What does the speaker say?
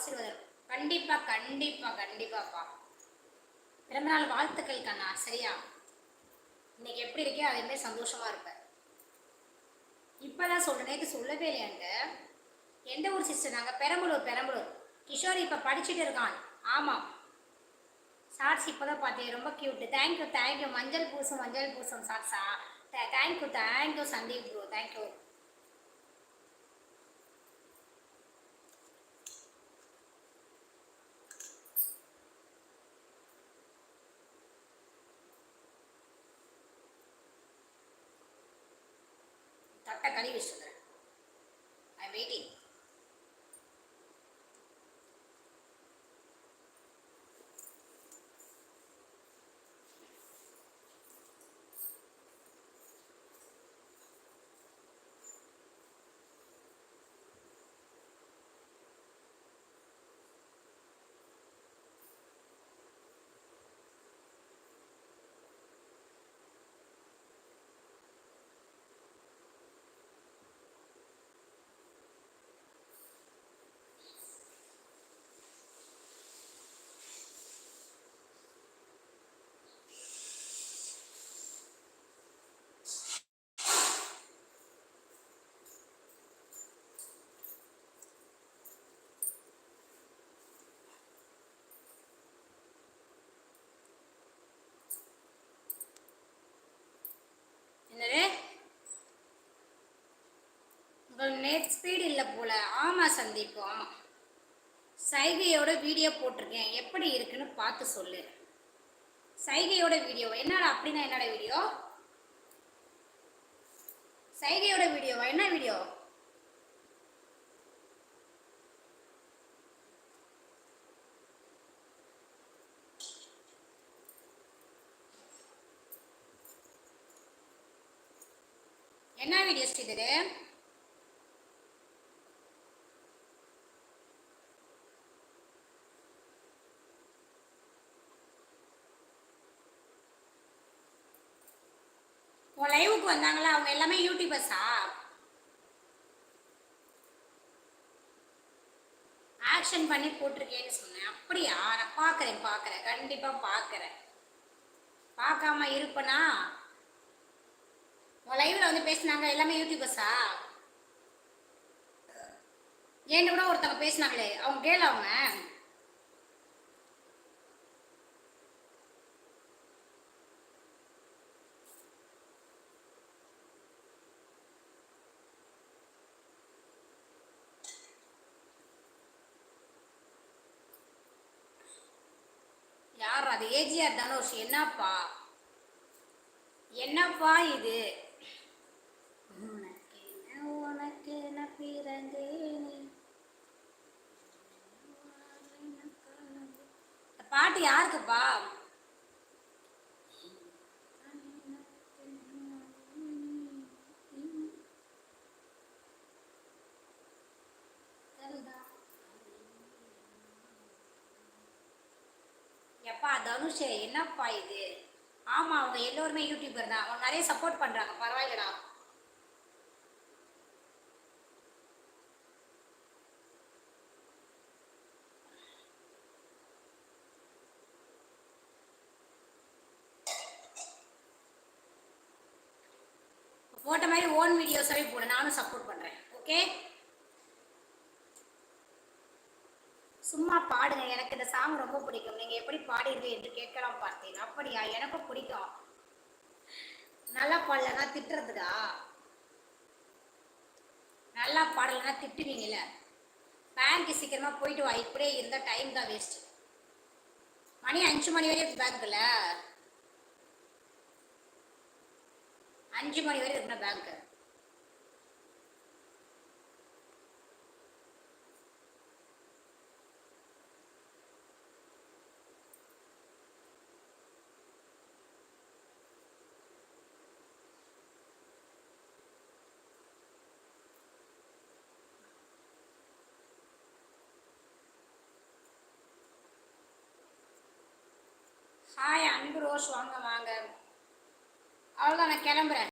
ஆசீர்வாதம். கண்டிப்பா கண்டிப்பா கண்டிப்பாப்பா. பிறந்த நாள் வாழ்த்துக்கள் கண்ணா சரியா? இன்னைக்கு எப்படி இருக்கே அதே மாதிரி சந்தோஷமா இருப்பேன். இப்பதான் சொல்றேன் நேற்று சொல்லவே இல்லையாங்க எந்த ஊர் சிஸ்டர் நாங்கள் பெரம்பலூர் பெரம்பலூர். கிஷோர் இப்போ படிச்சுட்டு இருக்கான். ஆமாம் சார்ஸ் இப்போ தான் பார்த்தேன் ரொம்ப க்யூட்டு தேங்க்யூ தேங்க்யூ மஞ்சள் பூசம் மஞ்சள் பூசம் ஷார்ட்ஸா thank you thank you Sandeep bro thank you கழுவி வச்சுருக்கிறேன் ஐ வெயிட்டிங் நெட் ஸ்பீடு இல்லை போல. ஆமாம் சந்தீப் ஆமாம் சைகையோட வீடியோ போட்டிருக்கேன். எப்படி இருக்குன்னு பார்த்து சொல்லு. சைகையோட வீடியோ என்னடா அப்படின்னா என்னடா வீடியோ சைகையோட வீடியோவா என்ன வீடியோ என்ன வீடியோ ஸ்ரீதரு உன் லைவுக்கு வந்தாங்களா? அவங்க எல்லாமே யூடியூபர்ஸா ஆக்ஷன் பண்ணி போட்டிருக்கேன்னு சொன்னேன். அப்படியா? நான் பார்க்குறேன் பார்க்குறேன். கண்டிப்பாக பார்க்குறேன். பார்க்காம இருப்பனா? உன் லைவில் வந்து பேசினாங்க எல்லாமே யூடியூபர்ஸா ஏன்னு கூட ஒருத்தவங்க பேசினாங்களே. அவங்க கேளு அவங்க. யார் அது ஏஜிஆர் தனுஷ். என்னப்பா? என்னப்பா இது? உனக்கு என்ன பிறந்தேனே. பாட்டு யாருக்குப்பா? எப்பா தனுஷ் என்னப்பா இது? ஆமா அவங்க எல்லோருமே யூடியூபர் தான். அவங்க நிறைய சப்போர்ட் பண்றாங்க. பரவாயில்லடா. போட்ட மாதிரி ஓன் வீடியோஸாவே போடு. நானும் சப்போர்ட் பண்றேன். ஓகே சும்மா பாடுங்க. எனக்கு இந்த சாங் ரொம்ப பிடிக்கும். நீங்க எப்படி பாடிடுவீங்க என்று கேட்கலாம் பார்த்தேன். அப்படியா? எனக்கும் பிடிக்கும். நல்லா பாடலன்னா திட்டுறதுடா. நல்லா பாடலைன்னா திட்டுவீங்கல்ல. பேங்க் சீக்கிரமா போயிட்டு வா. இப்படியே இருந்தால் டைம் தான் வேஸ்ட் மணி அஞ்சு மணி வரையும் பேங்க்ல அஞ்சு மணி வரையும் இருக்கணும் பேங்க்கு ஹாய் அன்பு ரோஸ். வாங்க வாங்க. அவ்வளோதான் நான் கிளம்புறேன்.